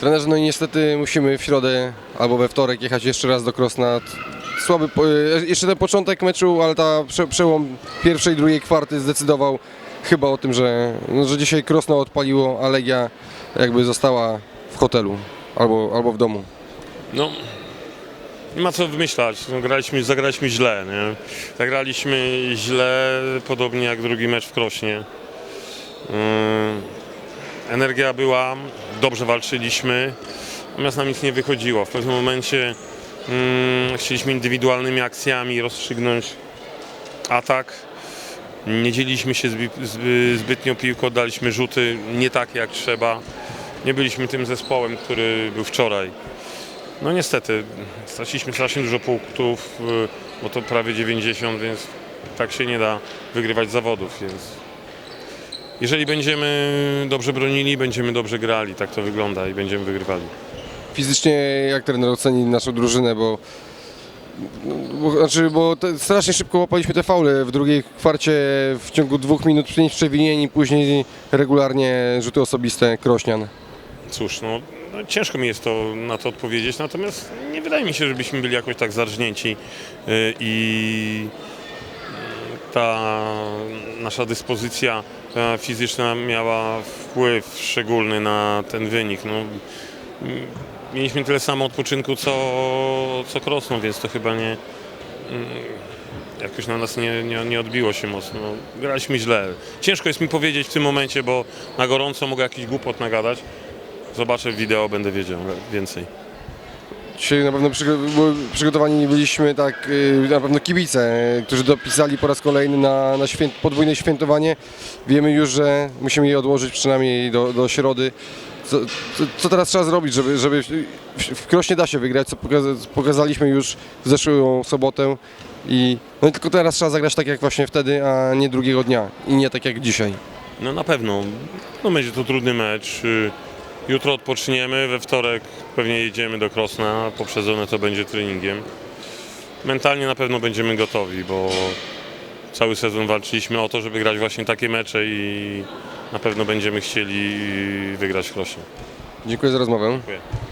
Trenerze, no i niestety musimy w środę albo we wtorek jechać jeszcze raz do Krosna. Słaby, po- e, jeszcze ten początek meczu, ale ta prze, przełom pierwszej i drugiej kwarty zdecydował chyba o tym, że, no, że dzisiaj Krosno odpaliło, a Legia jakby została w hotelu albo, albo w domu. No, nie ma co wymyślać. No, graliśmy, zagraliśmy źle. Nie? Zagraliśmy źle, podobnie jak drugi mecz w Krośnie. Yy, energia była, dobrze walczyliśmy, natomiast nam nic nie wychodziło. W pewnym momencie yy, chcieliśmy indywidualnymi akcjami rozstrzygnąć atak. Nie dzieliliśmy się zbytnio piłką, daliśmy rzuty nie takie jak trzeba. Nie byliśmy tym zespołem, który był wczoraj. No niestety, straciliśmy strasznie dużo punktów, y, bo to prawie 90, więc tak się nie da wygrywać zawodów, więc jeżeli będziemy dobrze bronili, będziemy dobrze grali, tak to wygląda i będziemy wygrywali. Fizycznie jak trener oceni naszą drużynę, bo, bo, znaczy, bo te, strasznie szybko łapaliśmy te faule w drugiej kwarcie. W ciągu dwóch minut pięć przewinień, później regularnie rzuty osobiste. Krośnian. Cóż, no, no ciężko mi jest to na to odpowiedzieć, natomiast nie wydaje mi się, żebyśmy byli jakoś tak zarżnięci y, i ta nasza dyspozycja e, fizyczna miała wpływ szczególny na ten wynik. No, mieliśmy tyle samo odpoczynku co, co Krosno, więc to chyba nie mm, jakoś na nas nie, nie, nie odbiło się mocno. Graliśmy źle. Ciężko jest mi powiedzieć w tym momencie, bo na gorąco mogę jakiś głupot nagadać. Zobaczę wideo, będę wiedział więcej. Dzisiaj na pewno przygotowani byliśmy tak, y, na pewno kibice, y, którzy dopisali po raz kolejny na, na święt, podwójne świętowanie. Wiemy już, że musimy je odłożyć przynajmniej do, do środy. Co, co, co teraz trzeba zrobić, żeby, żeby w, Krośnie da się wygrać, co pokaza- pokazaliśmy już w zeszłą sobotę i no i tylko teraz trzeba zagrać tak jak właśnie wtedy, a nie drugiego dnia i nie tak jak dzisiaj. No na pewno. No będzie to trudny mecz. Jutro odpoczniemy, we wtorek pewnie jedziemy do Krosna, poprzedzone to będzie treningiem. Mentalnie na pewno będziemy gotowi, bo cały sezon walczyliśmy o to, żeby grać właśnie takie mecze i na pewno będziemy chcieli wygrać w Krośnie. Dziękuję za rozmowę. Dziękuję.